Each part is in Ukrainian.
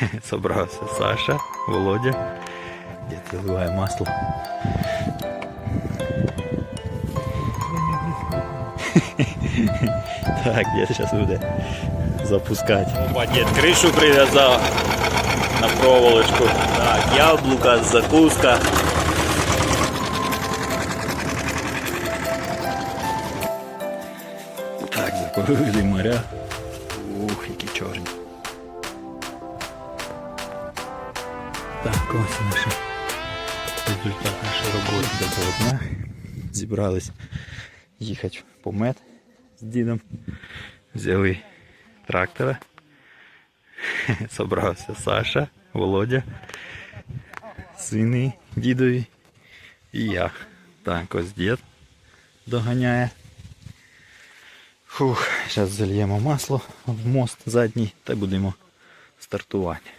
Собрався Саша, Володя. Дід заливає масло. Так, дід зараз буде запускати. Опа, дід кришу прив'язав на проволочку. Так, яблука, закуска. Так, запалили моря. Ось наш результат нашої роботи до дня. Зібрались їхати в помет з дідом. Взяли трактора. Собрався Саша, Володя, сини дідові і я. Так, ось дід доганяє. Фух, зараз зальємо масло в мост задній та будемо стартувати.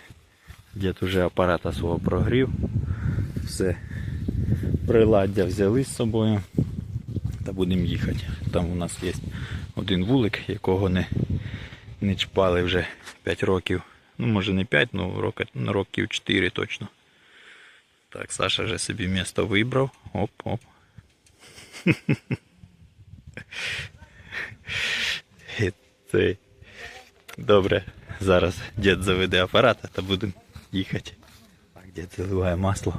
Дід уже апарата свого прогрів. Все. Приладдя взяли з собою та будемо їхати. Там у нас є один вулик, якого не, не чіпали вже 5 років. Ну, може не 5, ну роки, ну, років 4 точно. Так, Саша вже собі місто вибрав. Оп-оп. Добре, зараз дід заведе апарат, та будемо їхати. Так, дід заливає масло.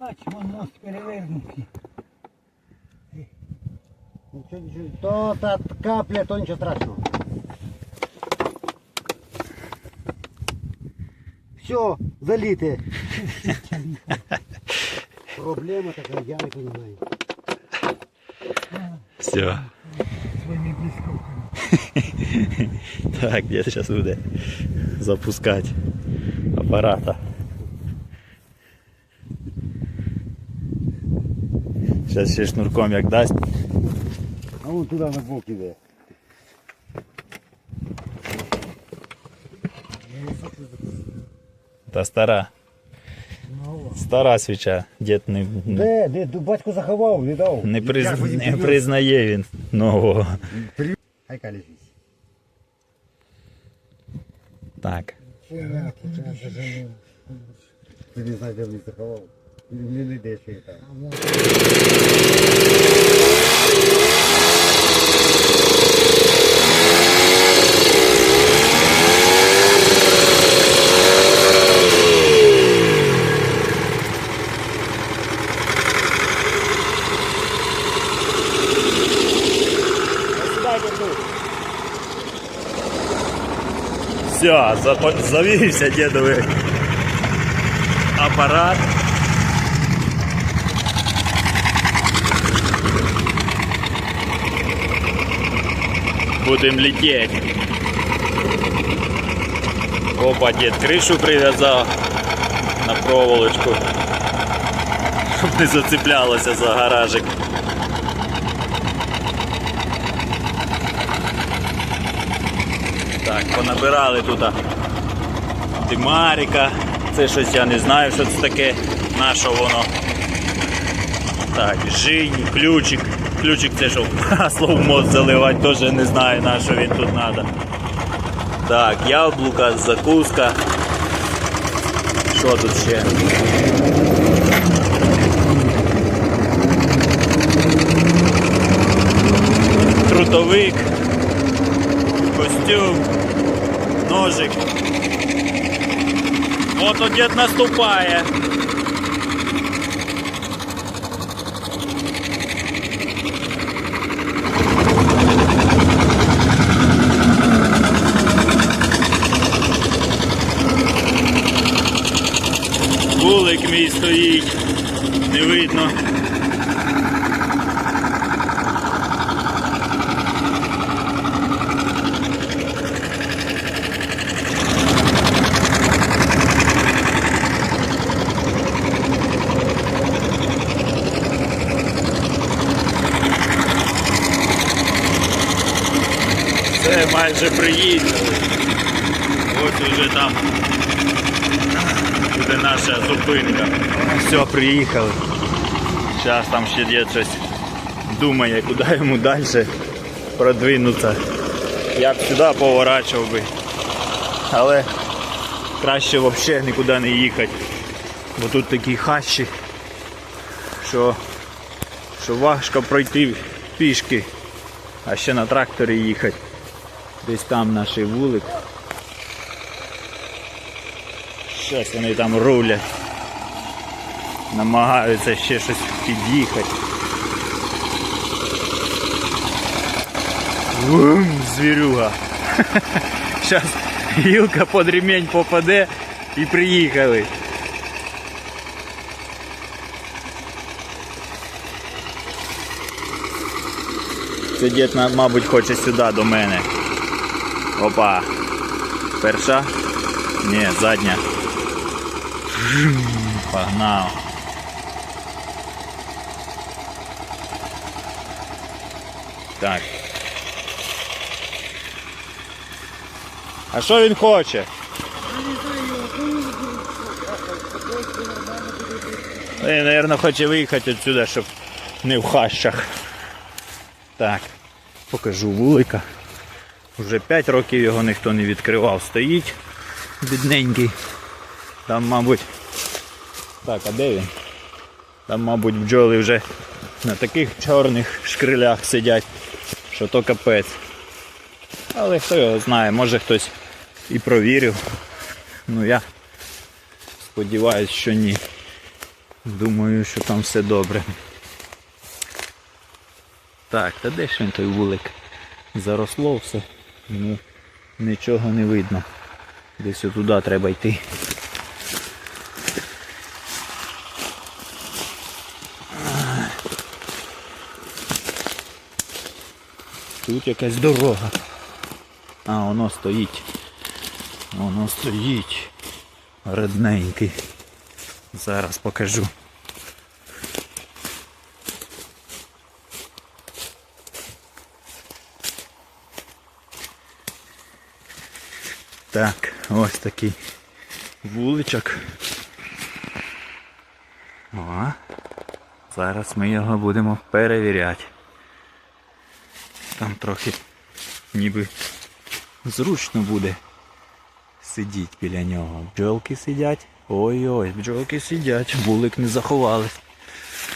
Бач, вон мост перевернутий. Нічого, нічого. То та капля, то нічого страшного. Все, заліте. Проблема така, я не розумію. Все. Своїми блискавками. Так, дід зараз буде запускати апарата. Зараз ще шнурком як дасть. А вон туди на бок іде. Та стара. Стара свіча. Дід не, не, Де, де, де батько заховав, не дав. не, приз, не признає він нового. Хай каліжись. Так. Ти не знаєш, де він заховав. Не знайдеш її там. Все, завівся дідовий апарат. Будем лететь. Опа, дід кришу прив'язав на проволочку, щоб не зацеплялося за гаражик. Так, тут димарика. Це щось я не знаю, що це таке, на що воно. Так, жинь, ключик. Ключик це щоб масло в мост заливати, теж не знаю на що він тут треба. Так, яблука, закуска. Що тут ще? Трутовик, костюм, ножик. Ото дід наступає. Вулик мій стоїть, не видно. Майже приїхали. Ось уже там буде наша зупинка. Все, приїхали. Зараз там ще дід щось думає, куди йому далі продвинутися. Я б сюди поворачував би. Але краще взагалі нікуди не їхати. Бо тут такі хащі, що, що важко пройти пішки, а ще на тракторі їхати. Десь там наш вулик. Щось вони там рулять. Намагаються ще щось під'їхати. Звірюга. Зараз гілка під ремень попаде і приїхали. Це дід, мабуть, хоче сюди до мене. Опа. Перша? Ні, задня. Погнав. Так. А що він хоче? Він, мабуть, хоче виїхати відсюди, щоб не в хащах. Так, покажу вулика. Вже 5 років його ніхто не відкривав. Стоїть бідненький. Там, мабуть. Так, а де він? Там, мабуть, бджоли вже на таких чорних шкрилях сидять, що то капець. Але хто його знає, може хтось і провірив. Ну я сподіваюсь, що ні. Думаю, що там все добре. Так, та де ж він той вулик? Заросло все. Ну, нічого не видно. Десь туди треба йти. Тут якась дорога. А, воно стоїть. Воно стоїть. Редненький. Зараз покажу. Так, ось такий вуличок. О, зараз ми його будемо перевіряти. Там трохи ніби зручно буде сидіти біля нього. Бджолки сидять. Ой-ой, бджолки сидять, вулик не заховались.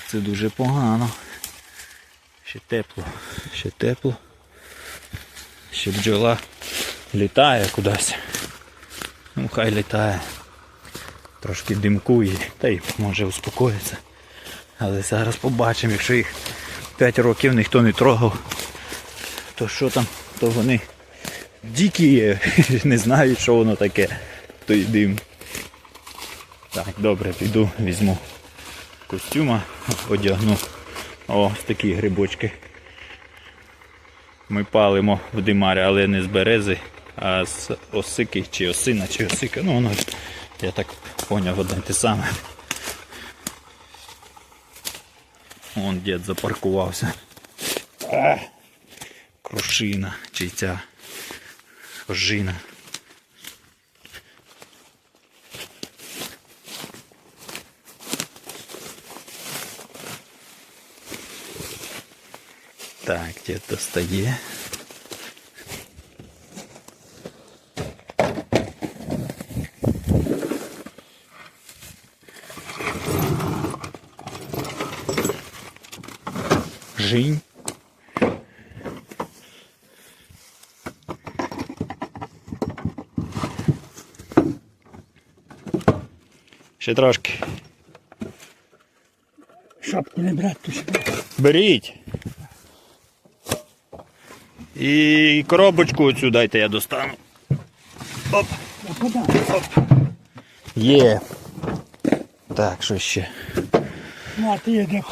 Це дуже погано. Ще тепло, ще тепло. Ще бджола літає кудись. Ну хай літає. Трошки димкує, та й може успокоїться. Але зараз побачимо, якщо їх 5 років ніхто не трогав, то що там, то вони дикі є, не знають, що воно таке, той дим. Так, добре, піду, візьму костюма, одягну. О, такі грибочки. Ми палимо в димарі, але не з берези, а з осики чи осина, чи осика. Ну воно, я так поняв, одне те саме. Вон дід запаркувався. Крушина, чи ця ожина. Так, дід достає. Жінь. Ще трошки. Шапку не брати, то що. Беріть. І коробочку оцю дайте я достану. Оп. Куди? Є. Так, що ще? Ну, а ти є де.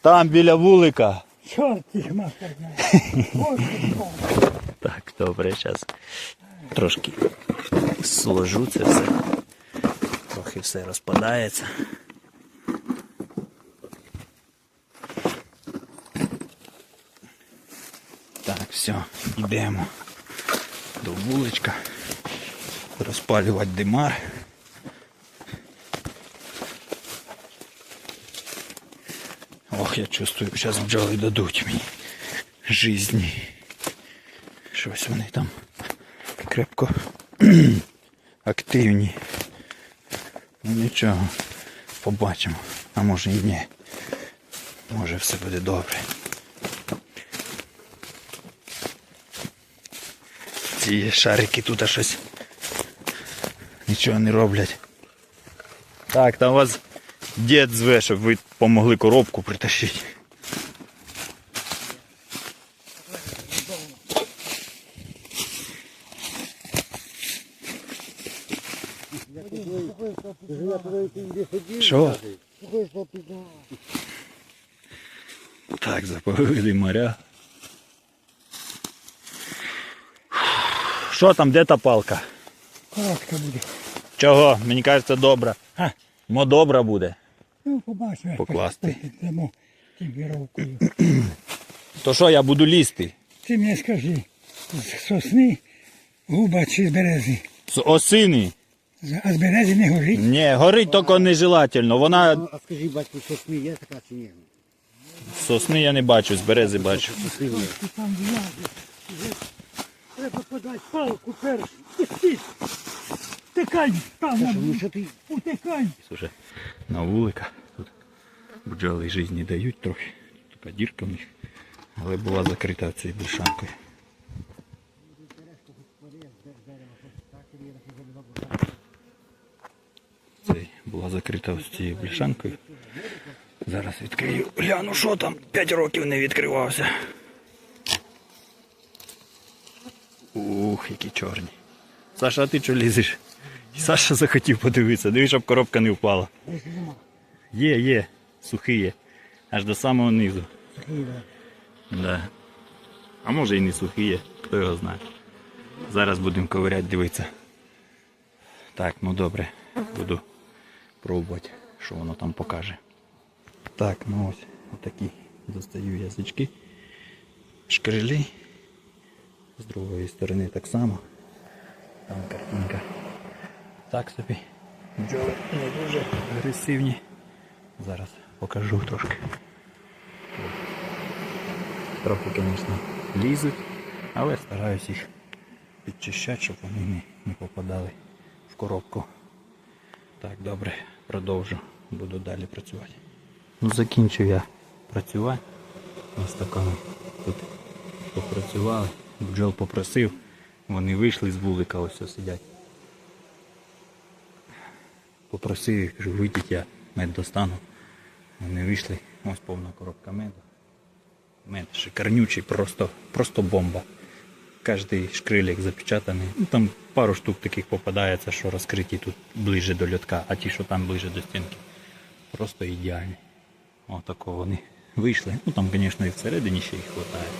Там біля вулика. Чорт. Так, добре, зараз трошки сложу це все. Трохи все розпадається. Так, все, йдемо до вуличка. Розпалювати димар. Я чувствую, зараз бджоли дадуть мені жизні. Щось вони там крепко активні. Ну нічого, побачимо. А може і ні. Може все буде добре. Ці шарики тут щось нічого не роблять. Так, там у вас дід зве, щоб ви помогли коробку притащити. Що? Так, заповили моря. Що там, де та палка? Коротка буде. Чого? Мені кажеться, добра. Мо добра буде. Покласти. То що, я буду лізти? Ти мені скажи, з сосни губа чи з берези? З осини? А з берези не горить? Ні, горить тільки нежелательно. Вона А скажи, батько, смій є така чи ні? з сосни я не бачу, з берези бачу. Там. Треба подати палку першу. Стій. Тикай, там, Ну утикай. Слушай, на вуликах тут бджоли житті дають трохи. Така дірка в них. Але була закрита цією бляшанкою. Це була закрита ось цією бляшанкою. Зараз відкрию. Гляну, що там 5 років не відкривався. Ух, які чорні. Саша, а ти що лізеш? Саша захотів подивитися, дивись, щоб коробка не впала. Є, є, сухий. Аж до самого низу. Да. А може і не сухий хто його знає. Зараз будемо ковиряти, дивитися. Так, ну добре. Буду пробувати, що воно там покаже. Так, ну ось отакі достаю язички. Шкрелі. З другої сторони так само. Там картинка. Так собі. Бджоли не дуже агресивні. Зараз покажу трошки. Трохи, звісно, лізуть, але стараюсь їх підчищати, щоб вони не, не попадали в коробку. Так, добре, продовжу. Буду далі працювати. Ну, закінчив я працювати. Ось такими тут попрацювали. Бджол попросив, вони вийшли з вулика, ось ось сидять. Попросив їх, кажу, вийдіть, я мед достану. Вони вийшли, ось повна коробка меду. Мед шикарнючий, просто, просто бомба. Кожний шкрилік запечатаний. Ну, там пару штук таких попадається, що розкриті тут ближче до льотка, а ті, що там ближче до стінки. Просто ідеальні. Отако вони вийшли. Ну там, звісно, і всередині ще їх вистачає.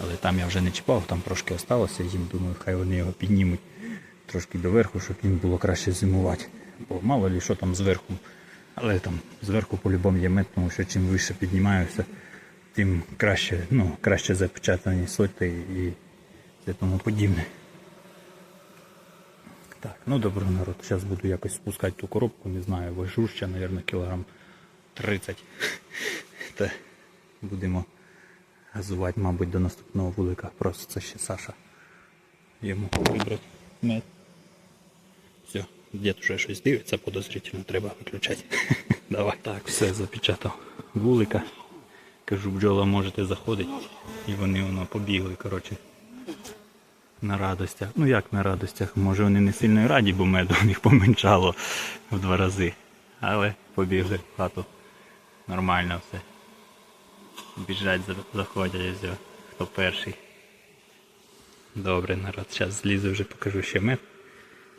Але там я вже не чіпав, там трошки осталося, їм думаю, хай вони його піднімуть трошки доверху, щоб їм було краще зимувати. Бо мало ли що там зверху. Але там зверху по-любому є мед, тому що чим вище піднімаюся, тим краще, ну, краще запечатані соти і все тому подібне. Так, ну добре, народ. Зараз буду якось спускати ту коробку, не знаю, вожу ще, мабуть, кілограм 30. Та будемо газувати, мабуть, до наступного вулика. Просто це ще Саша. Йому вибрати мед. Дід вже щось дивиться, подозрительно, треба виключати. Давай. Так, все, запечатав вулика. Кажу, бджола можете заходити. І вони воно побігли, коротше. На радостях. Ну як на радостях? Може вони не сильно раді, бо меду у них поменшало в два рази. Але побігли в хату. Нормально все. Біжать, заходять все. Хто перший. Добре, народ. Зараз злізу вже покажу ще мед.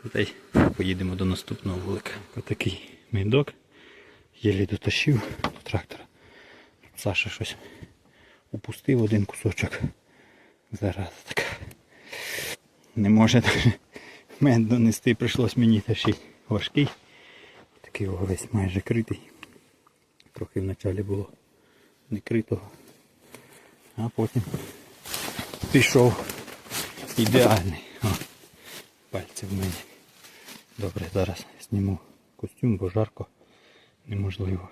Та поїдемо до наступного вулика. Отакий медок. Єлі дотащив до трактора. Саша щось упустив один кусочок. Зараз така. Не може мед донести, прийшлось мені тащити важкий. Такий весь майже критий. Трохи вначалі було не критого. А потім пішов ідеальний. О, пальці в мене. Добре, зараз зніму костюм, бо жарко неможливо.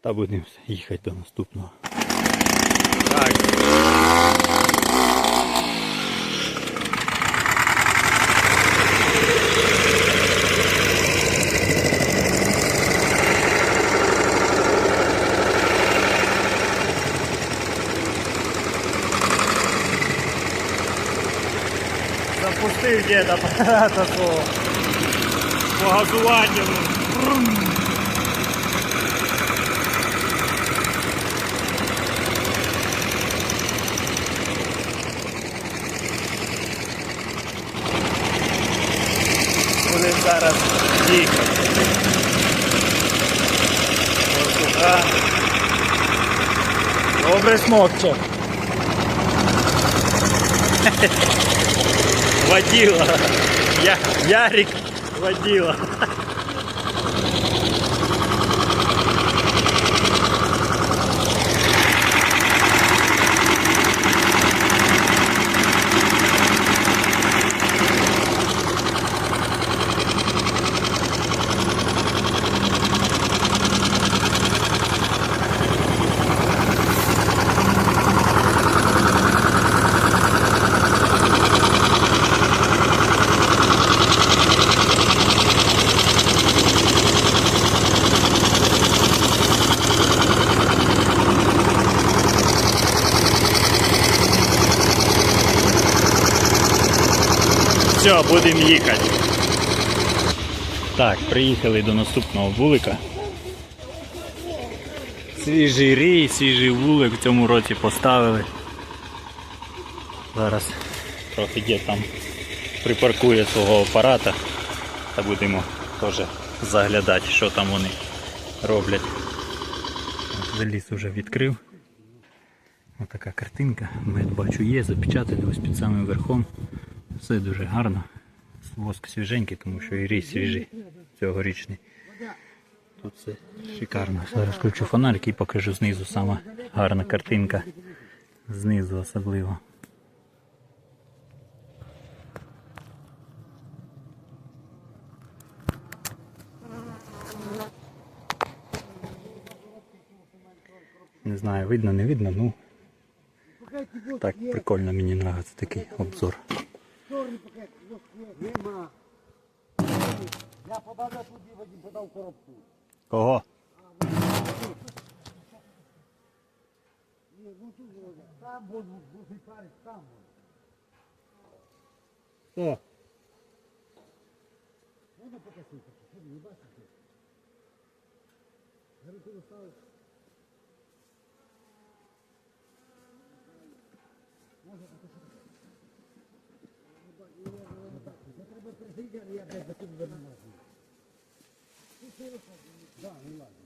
Та будемо їхати до наступного. Так. Запустив дід апарата свого по газуванню. Будемо зараз їхати. Добре смокче. Водила. Я, Ярик водила. Все, будемо їхати. Так, приїхали до наступного вулика. Свіжий рій, свіжий вулик в цьому році поставили. Зараз трохи дід там припаркує свого апарата та будемо теж заглядати, що там вони роблять. Заліз вже відкрив. Ось така картинка. Мед бачу є, запечатаний ось під самим верхом. Все дуже гарно. Воск свіженький, тому що і рій свіжий цьогорічний. Тут все шикарно. Зараз включу фонарик і покажу знизу сама гарна картинка. Знизу особливо. Не знаю, видно, не видно, ну так прикольно мені подобається такий обзор. Я побачив туди, Вадим подав коробку. Кого? Там був другий парень, там. Хто? Можна покасити? Що ви не бачите? Я руку доставив. Це треба пересидіти, я блядь, за тим виномазую. Да, не ладно.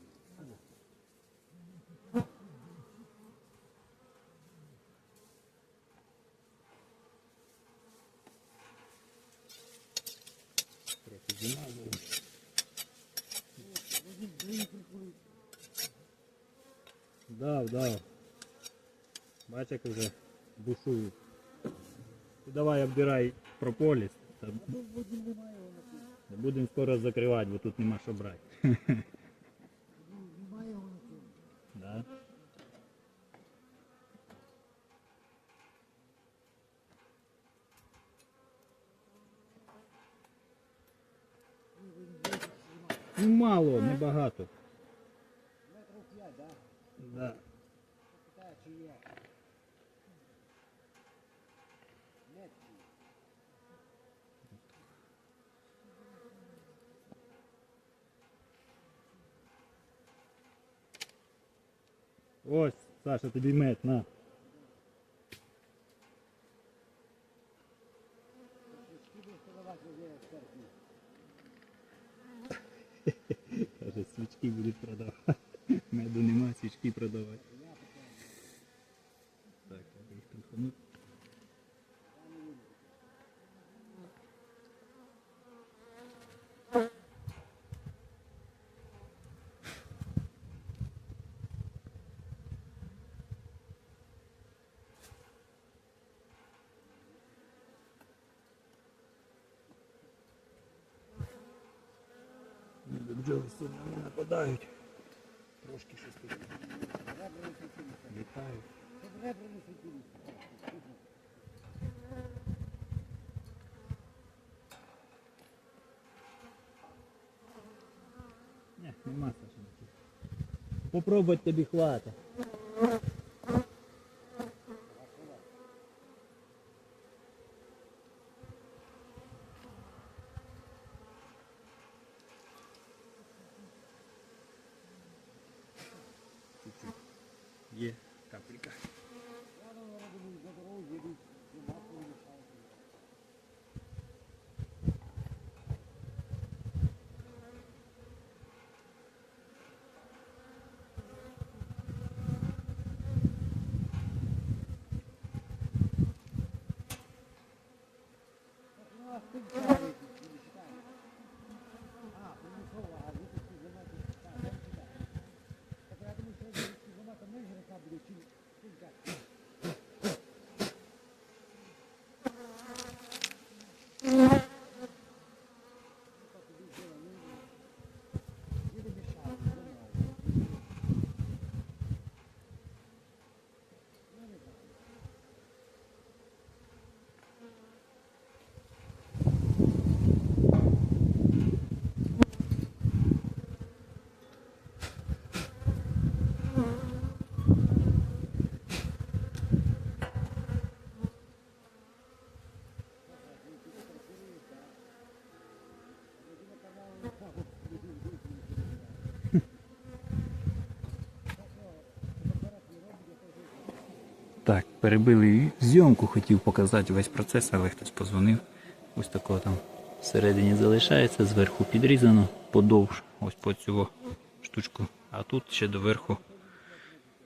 Дав, дав. Бач, як вже бушують. Ти давай обдирай прополіс. Та... Будемо скоро закривати, бо тут нема що брати. Да? Ну мало, небагато. Метрів п'ять, да? Да. Ось, Саша, тобі мед, на. Каже, свічки будуть продавати. Меду нема, свічки продавати. Бджоли сильно не нападають. Трошки щось тут. Літають. Ні, нема. Попробуй тобі хватить. Так, перебили зйомку, хотів показати весь процес, але хтось позвонив. Ось такого там всередині залишається, зверху підрізано, подовж, ось по цю штучку. А тут ще доверху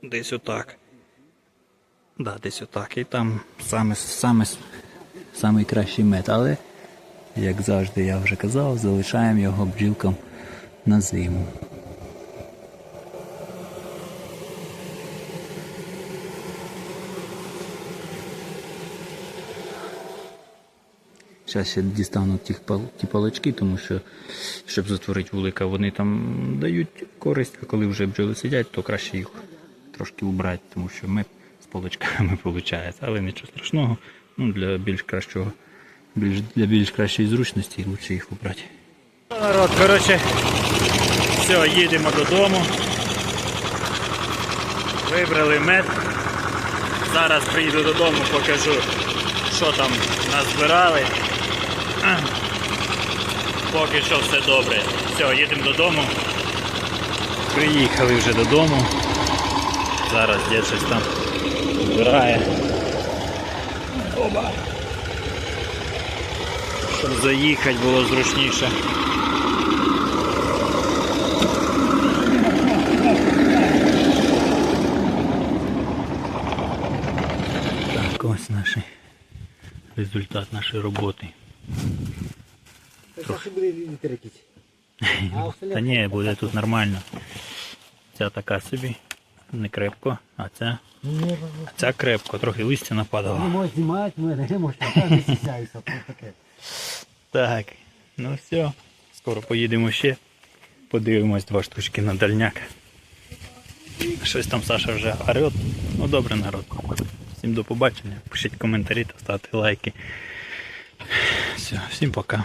десь отак. Да, десь отак. І там саме, саме, самий кращий мед. Але, як завжди я вже казав, залишаємо його бджілкам на зиму. Зараз ще дістану ті, ті палички, тому що, щоб затворити вулика, вони там дають користь, а коли вже бджоли сидять, то краще їх трошки убрати, тому що мед з паличками виходить. Але нічого страшного. Ну, для більш кращого, більш, для більш кращої зручності краще їх убрати. Народ, коротше, все, їдемо додому. Вибрали мед. Зараз приїду додому, покажу, що там назбирали. Поки що все добре. Все, їдемо додому. Приїхали вже додому. Зараз дід щось там збирає. Оба. Щоб заїхати було зручніше. Так, ось наш результат нашої роботи. Якийсь. Та ні, буде тут нормально. Ця така собі, не крепко, а ця, а ця крепко, трохи листя не нападало. можеш знімати мене, не можеш, я не стісняюся, просто таке. Так, ну все, скоро поїдемо ще. Подивимось два штучки на дальняк. Щось там Саша вже орет. Ну добре, народ. Всім до побачення. Пишіть коментарі та ставте лайки. Все, всім пока.